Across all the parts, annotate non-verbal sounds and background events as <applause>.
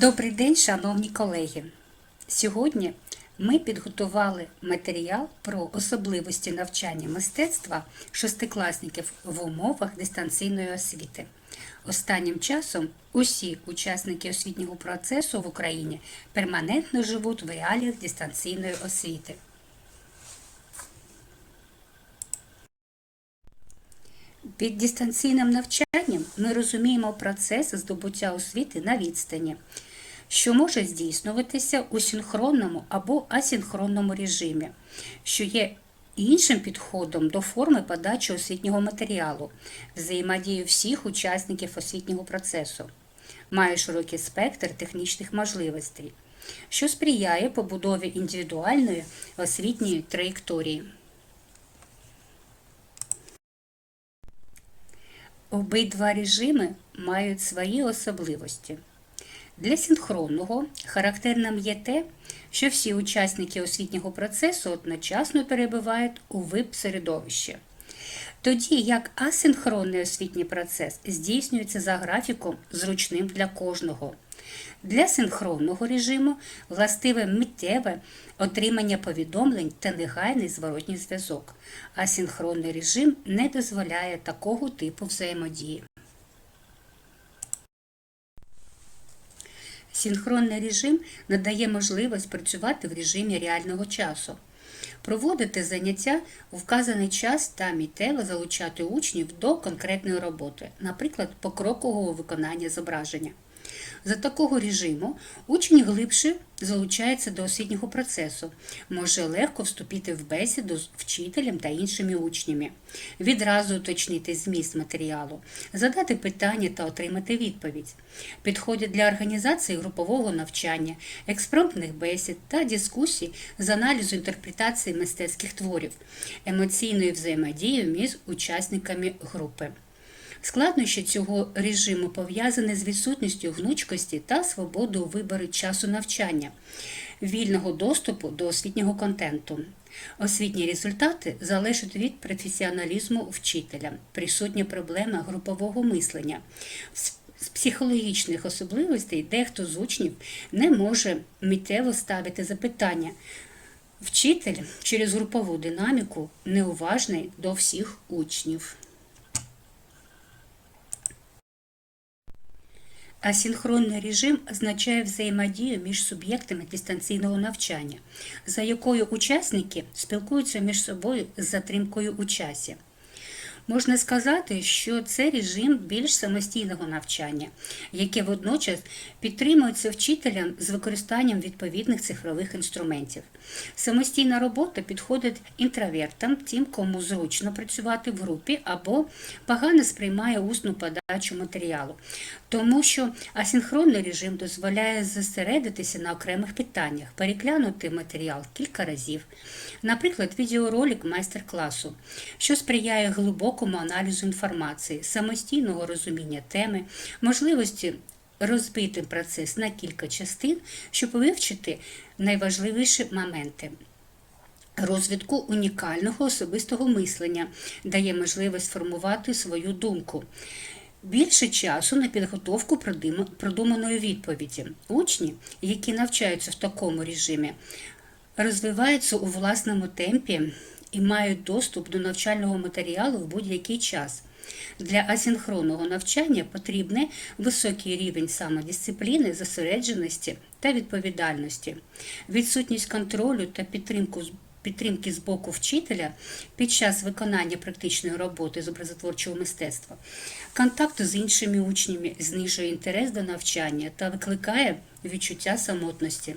Добрий день, шановні колеги. Сьогодні ми підготували матеріал про особливості навчання мистецтва шестикласників в умовах дистанційної освіти. Останнім часом усі учасники освітнього процесу в Україні перманентно живуть в реаліях дистанційної освіти. Під дистанційним навчанням ми розуміємо процес здобуття освіти на відстані, що може здійснюватися у синхронному або асинхронному режимі, що є іншим підходом до форми подачі освітнього матеріалу, взаємодії всіх учасників освітнього процесу, має широкий спектр технічних можливостей, що сприяє побудові індивідуальної освітньої траєкторії. Обидва режими мають свої особливості. Для синхронного характерним є те, що всі учасники освітнього процесу одночасно перебувають у вип-середовищі. Тоді як асинхронний освітній процес здійснюється за графіком, зручним для кожного. Для синхронного режиму властиве миттєве отримання повідомлень та негайний зворотній зв'язок, а синхронний режим не дозволяє такого типу взаємодії. Синхронний режим надає можливість працювати в режимі реального часу, проводити заняття у вказаний час та мітево залучати учнів до конкретної роботи, наприклад, покрокового виконання зображення. За такого режиму учень глибше залучається до освітнього процесу, може легко вступити в бесіду з вчителем та іншими учнями, відразу уточнити зміст матеріалу, задати питання та отримати відповідь. Підходять для організації групового навчання, експромтних бесід та дискусій з аналізу інтерпретації мистецьких творів, емоційної взаємодії між учасниками групи. Складнощі цього режиму пов'язані з відсутністю гнучкості та свободу у виборі часу навчання, вільного доступу до освітнього контенту. Освітні результати залежать від професіоналізму вчителя, присутня проблема групового мислення. З психологічних особливостей дехто з учнів не може миттєво ставити запитання. Вчитель через групову динаміку неуважний до всіх учнів. Асинхронний режим означає взаємодію між суб'єктами дистанційного навчання, за якою учасники спілкуються між собою з затримкою у часі. Можна сказати, що це режим більш самостійного навчання, яке водночас підтримується вчителям з використанням відповідних цифрових інструментів. Самостійна робота підходить інтровертам, тим, кому зручно працювати в групі або погано сприймає усну подачу матеріалу, тому що асинхронний режим дозволяє зосередитися на окремих питаннях, переглянути матеріал кілька разів, наприклад, відеоролик майстер-класу, що сприяє глибокому аналізу інформації, самостійного розуміння теми, можливості розбити процес на кілька частин, щоб вивчити найважливіші моменти. Розвитку унікального особистого мислення дає можливість формувати свою думку. Більше часу на підготовку продуманої відповіді. Учні, які навчаються в такому режимі, розвиваються у власному темпі і мають доступ до навчального матеріалу в будь-який час. Для асинхронного навчання потрібний високий рівень самодисципліни, зосередженості та відповідальності, відсутність контролю та підтримку підтримки з боку вчителя під час виконання практичної роботи з образотворчого мистецтва, контакту з іншими учнями знижує інтерес до навчання та викликає відчуття самотності.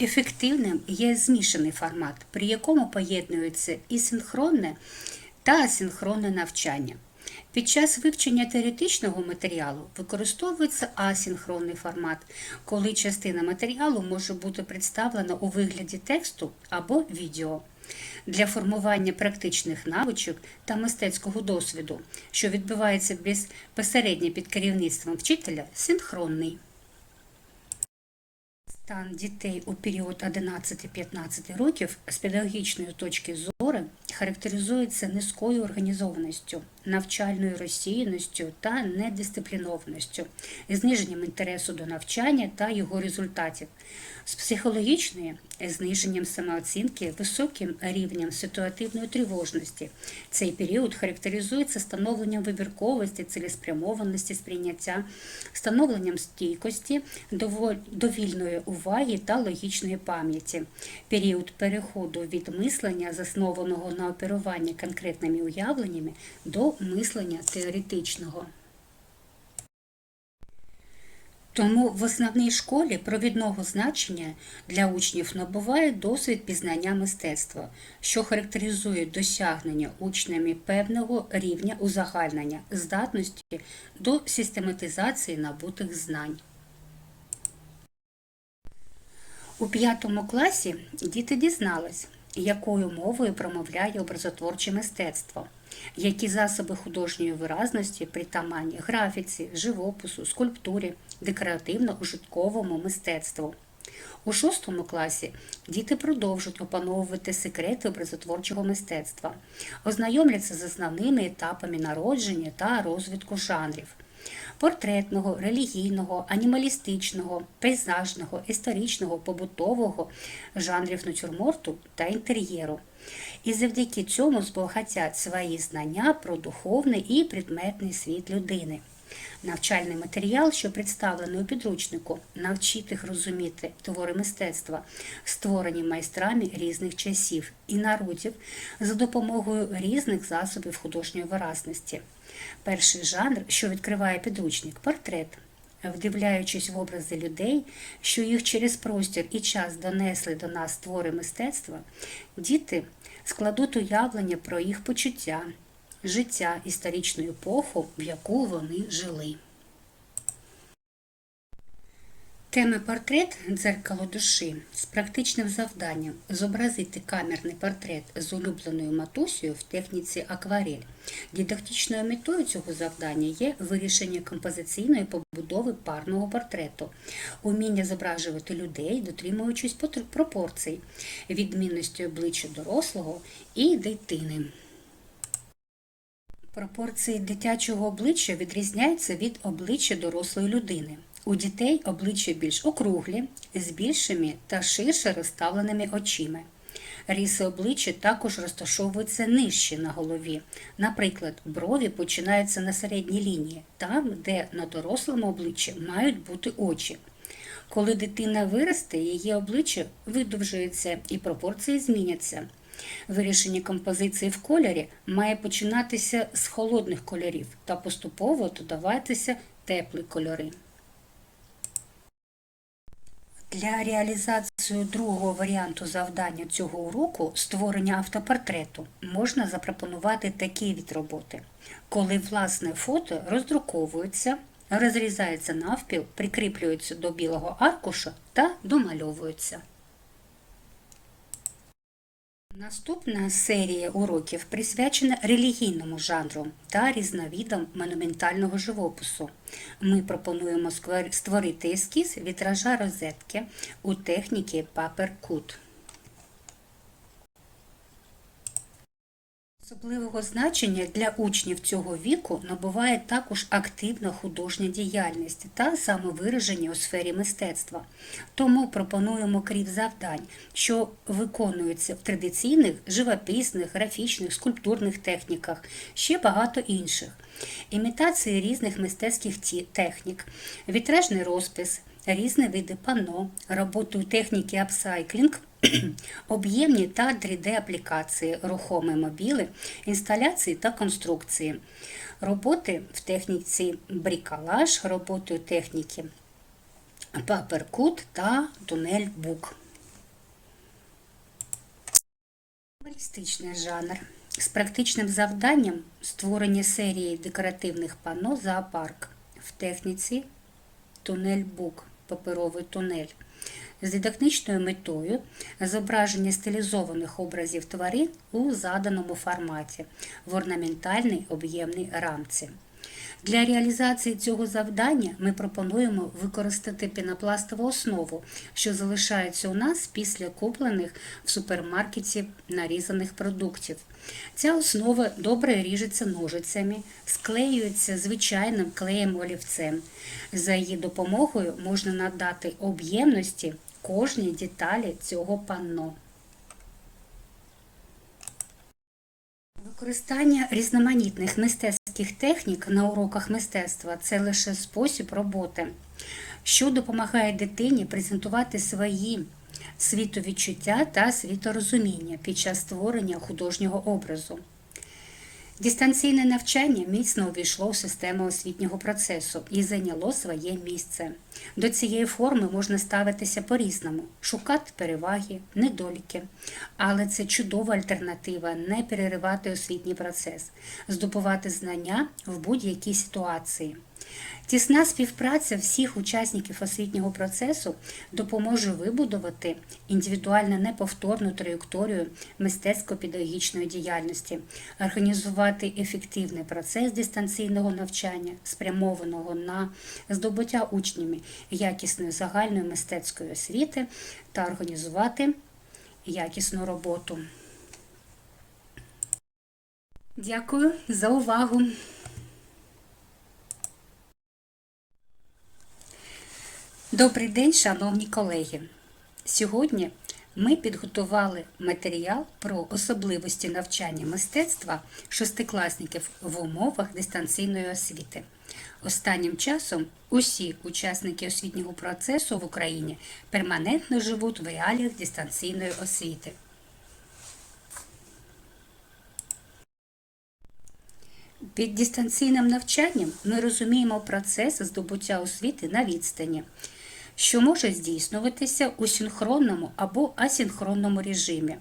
Ефективним є змішаний формат, при якому поєднується і синхронне та асинхронне навчання. Під час вивчення теоретичного матеріалу використовується асинхронний формат, коли частина матеріалу може бути представлена у вигляді тексту або відео. Для формування практичних навичок та мистецького досвіду, що відбувається безпосередньо під керівництвом вчителя, синхронний. Стан дітей у період 11-15 років з педагогічної точки зору характеризується низькою організованістю, навчальною розсіяністю та недисциплінованістю, зниженням інтересу до навчання та його результатів, з психологічної зниженням самооцінки, високим рівнем ситуативної тривожності. Цей період характеризується становленням вибірковості, цілеспрямованості сприйняття, становленням стійкості, довільної уваги та логічної пам'яті. Період переходу від мислення, заснованого на оперуванні конкретними уявленнями, до мислення теоретичного. Тому в основній школі провідного значення для учнів набуває досвід пізнання мистецтва, що характеризує досягнення учнями певного рівня узагальнення, здатності до систематизації набутих знань. У п'ятому класі діти дізнались, якою мовою промовляє образотворче мистецтво, які засоби художньої виразності притаманні графіці, живопису, скульптурі, декоративно-ужитковому мистецтву. У шостому класі діти продовжують опановувати секрети образотворчого мистецтва, ознайомляться з основними етапами народження та розвитку жанрів портретного, релігійного, анімалістичного, пейзажного, історичного, побутового, жанрів натюрморту та інтер'єру. І завдяки цьому збагатять свої знання про духовний і предметний світ людини. Навчальний матеріал, що представлений у підручнику, навчить їх розуміти твори мистецтва, створені майстрами різних часів і народів за допомогою різних засобів художньої виразності. Перший жанр, що відкриває підручник портрет. Вдивляючись в образи людей, що їх через простір і час донесли до нас твори мистецтва, діти складуть уявлення про їх почуття, життя, історичну епоху, в яку вони жили. Тема портрет дзеркало душі з практичним завданням зобразити камерний портрет з улюбленою матусею в техніці акварель. Дидактичною метою цього завдання є вирішення композиційної побудови парного портрету, уміння зображувати людей, дотримуючись пропорцій, відмінності обличчя дорослого і дитини. Пропорції дитячого обличчя відрізняються від обличчя дорослої людини. У дітей обличчя більш округлі, з більшими та ширше розставленими очима. Ріси обличчя також розташовуються нижче на голові. Наприклад, брові починаються на середній лінії, там, де на дорослому обличчі мають бути очі. Коли дитина виросте, її обличчя видовжується і пропорції зміняться. Вирішення композиції в кольорі має починатися з холодних кольорів та поступово додаватися теплі кольори. Для реалізації другого варіанту завдання цього уроку створення автопортрету можна запропонувати такий від роботи, коли власне фото роздруковується, розрізається навпіл, прикріплюється до білого аркуша та домальовується. Наступна серія уроків присвячена релігійному жанру та різновідам монументального живопису. Ми пропонуємо створити ескіз вітража розетки у техніці паперкут. Особливого значення для учнів цього віку набуває також активна художня діяльність та самовираження у сфері мистецтва. Тому пропонуємо крім завдань, що виконуються в традиційних живописних, графічних, скульптурних техніках, ще багато інших. Імітації різних мистецьких технік, вітражний розпис, різні види пано, роботу техніки апсайклінг, <clears throat> об'ємні та 3D-аплікації, рухомі мобіли, інсталяції та конструкції, роботи в техніці брікалаж, роботи техніки паперкут та тунель-бук. Жанр. З практичним завданням створення серії декоративних панно зоопарк в техніці тунель-бук, паперовий тунель. З дидактичною метою зображення стилізованих образів тварин у заданому форматі в орнаментальній об'ємній рамці. Для реалізації цього завдання ми пропонуємо використати пінопластову основу, що залишається у нас після куплених в супермаркеті нарізаних продуктів. Ця основа добре ріжеться ножицями, склеюється звичайним клеєм олівцем. За її допомогою можна надати об'ємності кожній деталі цього панно. Використання різноманітних мистецьких технік на уроках мистецтва це лише спосіб роботи, що допомагає дитині презентувати свої світовідчуття та світорозуміння під час створення художнього образу. Дистанційне навчання міцно увійшло в систему освітнього процесу і зайняло своє місце. До цієї форми можна ставитися по-різному, шукати переваги, недоліки. Але це чудова альтернатива не переривати освітній процес, здобувати знання в будь-якій ситуації. Тісна співпраця всіх учасників освітнього процесу допоможе вибудувати індивідуально неповторну траєкторію мистецько-педагогічної діяльності, організувати ефективний процес дистанційного навчання, спрямованого на здобуття учнями якісної загальної мистецької освіти та організувати якісну роботу. Дякую за увагу! Добрий день, шановні колеги! Сьогодні ми підготували матеріал про особливості навчання мистецтва шестикласників в умовах дистанційної освіти. Останнім часом усі учасники освітнього процесу в Україні перманентно живуть в реаліях дистанційної освіти. Під дистанційним навчанням ми розуміємо процес здобуття освіти на відстані, що може здійснюватися у синхронному або асинхронному режимі,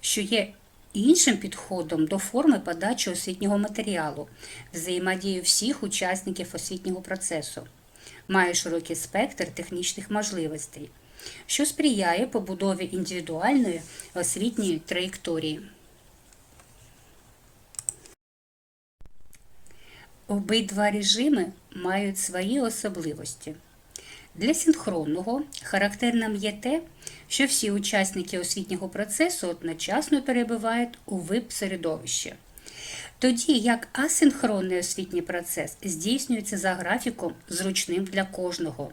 що є іншим підходом до форми подачі освітнього матеріалу, взаємодії всіх учасників освітнього процесу, має широкий спектр технічних можливостей, що сприяє побудові індивідуальної освітньої траєкторії. Обидва режими мають свої особливості. Для синхронного характерним є те, що всі учасники освітнього процесу одночасно перебувають у вип-середовищі. Тоді як асинхронний освітній процес здійснюється за графіком, зручним для кожного.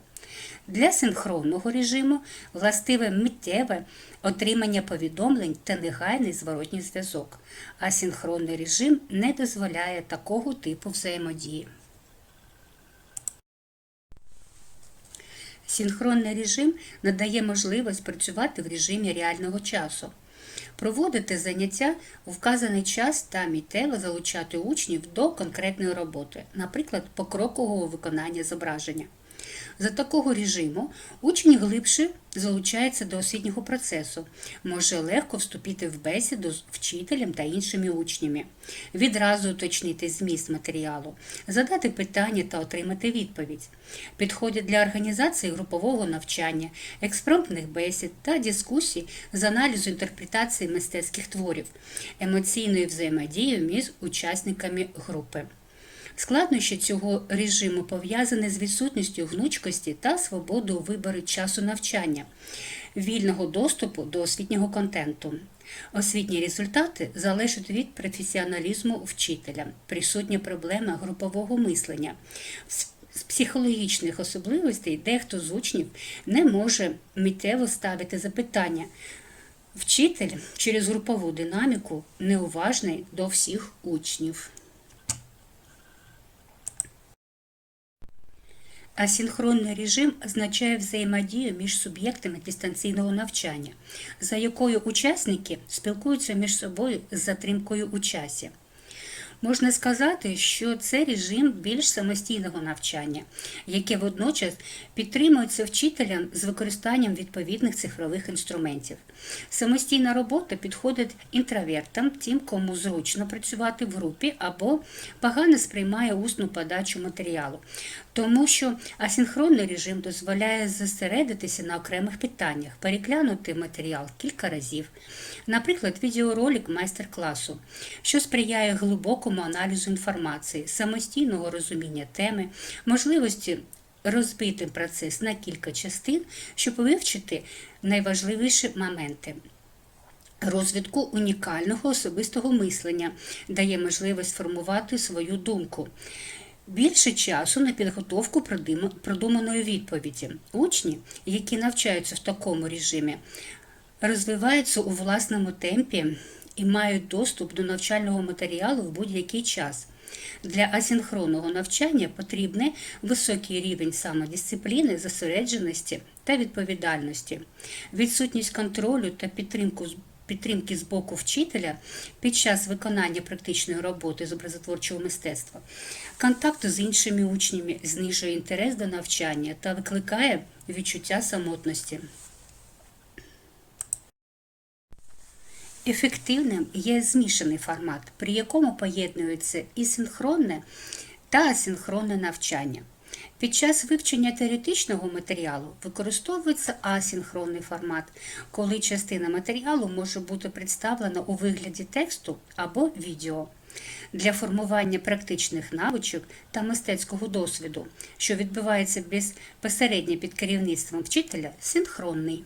Для синхронного режиму властиве миттєве отримання повідомлень та негайний зворотній зв'язок, а синхронний режим не дозволяє такого типу взаємодії. Синхронний режим надає можливість працювати в режимі реального часу, проводити заняття у вказаний час та мітево залучати учнів до конкретної роботи, наприклад, покрокового виконання зображення. За такого режиму учень глибше залучається до освітнього процесу, може легко вступити в бесіду з вчителем та іншими учнями, відразу уточнити зміст матеріалу, задати питання та отримати відповідь. Підходять для організації групового навчання, експромтних бесід та дискусій з аналізу інтерпретації мистецьких творів, емоційної взаємодії між учасниками групи. Складнощі цього режиму пов'язані з відсутністю гнучкості та свободу у виборі часу навчання, вільного доступу до освітнього контенту. Освітні результати залежать від професіоналізму вчителя, присутня проблема групового мислення. З психологічних особливостей дехто з учнів не може миттєво ставити запитання. Вчитель через групову динаміку неуважний до всіх учнів. Асинхронний режим означає взаємодію між суб'єктами дистанційного навчання, за якою учасники спілкуються між собою з затримкою у часі. Можна сказати, що це режим більш самостійного навчання, яке водночас підтримується вчителям з використанням відповідних цифрових інструментів. Самостійна робота підходить інтровертам, тим, кому зручно працювати в групі або погано сприймає усну подачу матеріалу, тому що асинхронний режим дозволяє зосередитися на окремих питаннях, переглянути матеріал кілька разів, наприклад, відеоролик майстер-класу, що сприяє глибокому аналізу інформації, самостійного розуміння теми, можливості розбити процес на кілька частин, щоб вивчити найважливіші моменти. Розвитку унікального особистого мислення дає можливість формувати свою думку. Більше часу на підготовку продуманої відповіді. Учні, які навчаються в такому режимі, розвиваються у власному темпі і мають доступ до навчального матеріалу в будь-який час. Для асинхронного навчання потрібний високий рівень самодисципліни, зосередженості та відповідальності. Відсутність контролю та підтримку підтримки з боку вчителя під час виконання практичної роботи з образотворчого мистецтва. Контакт з іншими учнями знижує інтерес до навчання та викликає відчуття самотності. Ефективним є змішаний формат, при якому поєднується і синхронне та асинхронне навчання. Під час вивчення теоретичного матеріалу використовується асинхронний формат, коли частина матеріалу може бути представлена у вигляді тексту або відео. Для формування практичних навичок та мистецького досвіду, що відбувається безпосередньо під керівництвом вчителя, синхронний.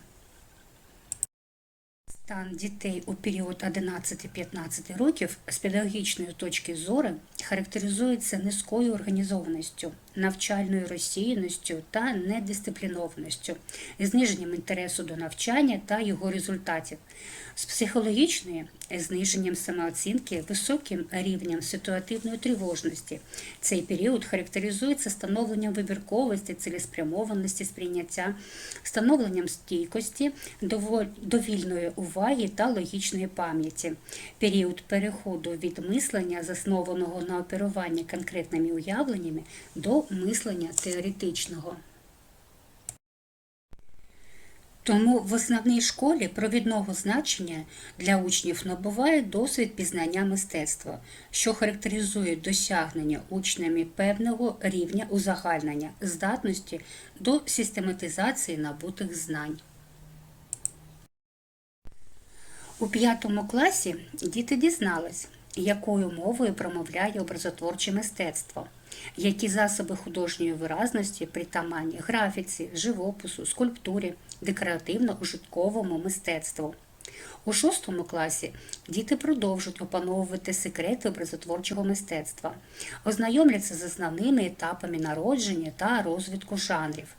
Стан дітей у період 11-15 років з педагогічної точки зору характеризується низькою організованістю, навчальною розсіяністю та недисциплінованістю, зниженням інтересу до навчання та його результатів, з психологічної зниженням самооцінки, високим рівнем ситуативної тривожності. Цей період характеризується становленням вибірковості, цілеспрямованості сприйняття, становленням стійкості, довільної уваги та логічної пам'яті. Період переходу від мислення, заснованого на оперуванні конкретними уявленнями, до мислення теоретичного. Тому в основній школі провідного значення для учнів набуває досвід пізнання мистецтва, що характеризує досягнення учнями певного рівня узагальнення, здатності до систематизації набутих знань. У п'ятому класі діти дізнались, якою мовою промовляє образотворче мистецтво, які засоби художньої виразності притаманні графіці, живопису, скульптурі, декоративно-ужитковому мистецтву. У шостому класі діти продовжують опановувати секрети образотворчого мистецтва, ознайомляться з основними етапами народження та розвитку жанрів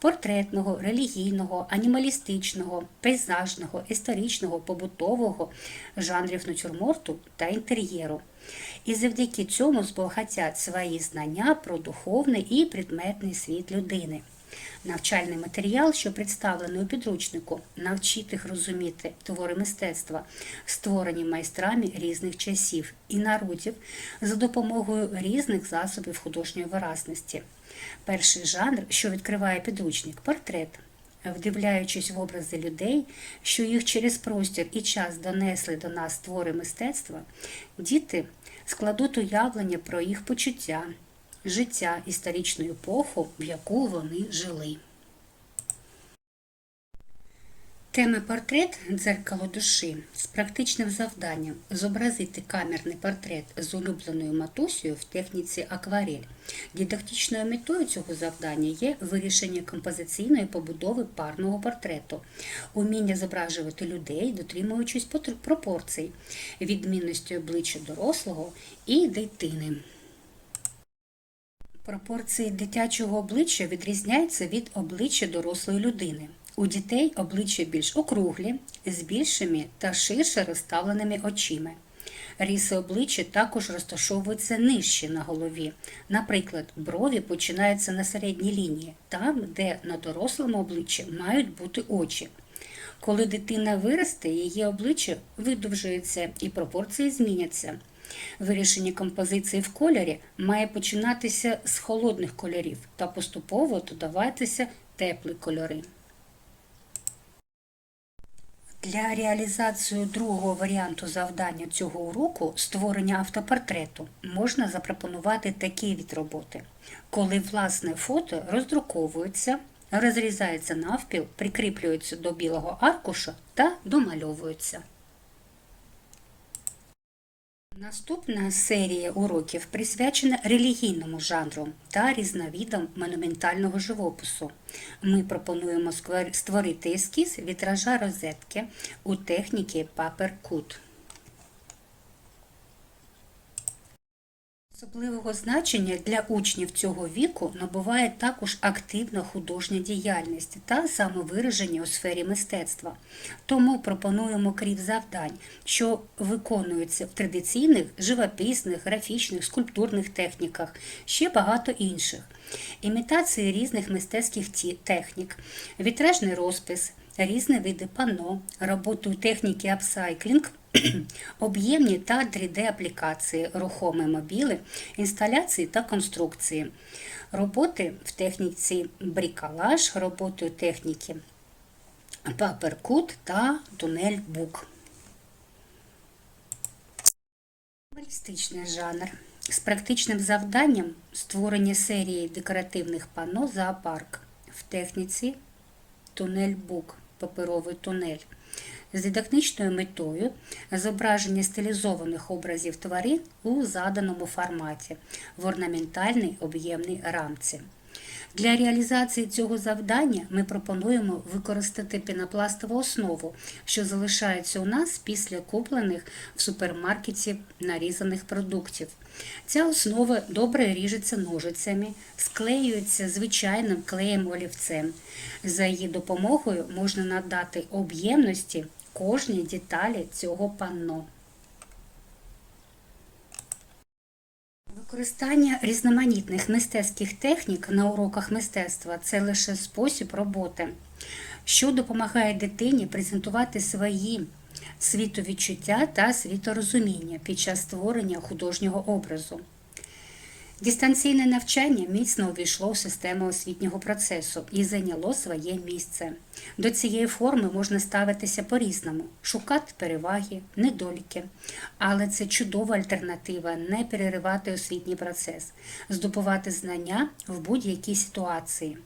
портретного, релігійного, анімалістичного, пейзажного, історичного, побутового, жанрів натюрморту та інтер'єру. І завдяки цьому збагатять свої знання про духовний і предметний світ людини. Навчальний матеріал, що представлений у підручнику, навчить їх розуміти твори мистецтва, створені майстрами різних часів і народів за допомогою різних засобів художньої виразності. Перший жанр, що відкриває підручник портрет. Вдивляючись в образи людей, що їх через простір і час донесли до нас твори мистецтва, діти складуть уявлення про їх почуття, життя, історичну епоху, в яку вони жили. Тема портрет дзеркало душі з практичним завданням зобразити камерний портрет з улюбленою матусею в техніці акварель. Дидактичною метою цього завдання є вирішення композиційної побудови парного портрету, уміння зображувати людей, дотримуючись пропорцій, відмінності обличчя дорослого і дитини. Пропорції дитячого обличчя відрізняються від обличчя дорослої людини. У дітей обличчя більш округлі, з більшими та ширше розставленими очима. Ріси обличчя також розташовуються нижче на голові. Наприклад, брові починаються на середній лінії, там, де на дорослому обличчі мають бути очі. Коли дитина виросте, її обличчя видовжується і пропорції зміняться. Вирішення композиції в кольорі має починатися з холодних кольорів та поступово додаватися теплі кольори. Для реалізації другого варіанту завдання цього уроку створення автопортрету можна запропонувати такий від роботи, коли власне фото роздруковується, розрізається навпіл, прикріплюється до білого аркуша та домальовується. Наступна серія уроків присвячена релігійному жанру та різновідам монументального живопису. Ми пропонуємо створити ескіз вітража розетки у техніці паперкут. Особливого значення для учнів цього віку набуває також активна художня діяльність та самовираження у сфері мистецтва. Тому пропонуємо крім завдань, що виконуються в традиційних живописних, графічних, скульптурних техніках, ще багато інших. Імітації різних мистецьких технік, вітражний розпис, різні види пано, роботу техніки апсайклінг, <clears throat> об'ємні та 3D-аплікації, рухомі мобіли, інсталяції та конструкції, роботи в техніці бріколаж, роботи техніки паперкут та тунель-бук. Балістичний жанр з практичним завданням створення серії декоративних пано зоопарк в техніці тунель-бук, паперовий тунель. З дидактичною метою зображення стилізованих образів тварин у заданому форматі в орнаментальній об'ємній рамці. Для реалізації цього завдання ми пропонуємо використати пінопластову основу, що залишається у нас після куплених в супермаркеті нарізаних продуктів. Ця основа добре ріжеться ножицями, склеюється звичайним клеєм олівцем. За її допомогою можна надати об'ємності кожній деталі цього панно. Використання різноманітних мистецьких технік на уроках мистецтва це лише спосіб роботи, що допомагає дитині презентувати свої світовідчуття та світорозуміння під час створення художнього образу. Дистанційне навчання міцно увійшло в систему освітнього процесу і зайняло своє місце. До цієї форми можна ставитися по-різному, шукати переваги, недоліки. Але це чудова альтернатива не переривати освітній процес, здобувати знання в будь-якій ситуації.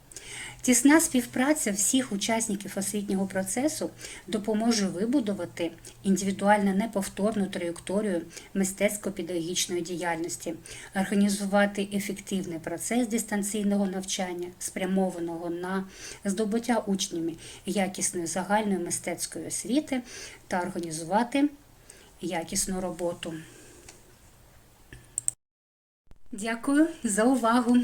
Тісна співпраця всіх учасників освітнього процесу допоможе вибудувати індивідуально неповторну траєкторію мистецько-педагогічної діяльності, організувати ефективний процес дистанційного навчання, спрямованого на здобуття учнями якісної загальної мистецької освіти та організувати якісну роботу. Дякую за увагу!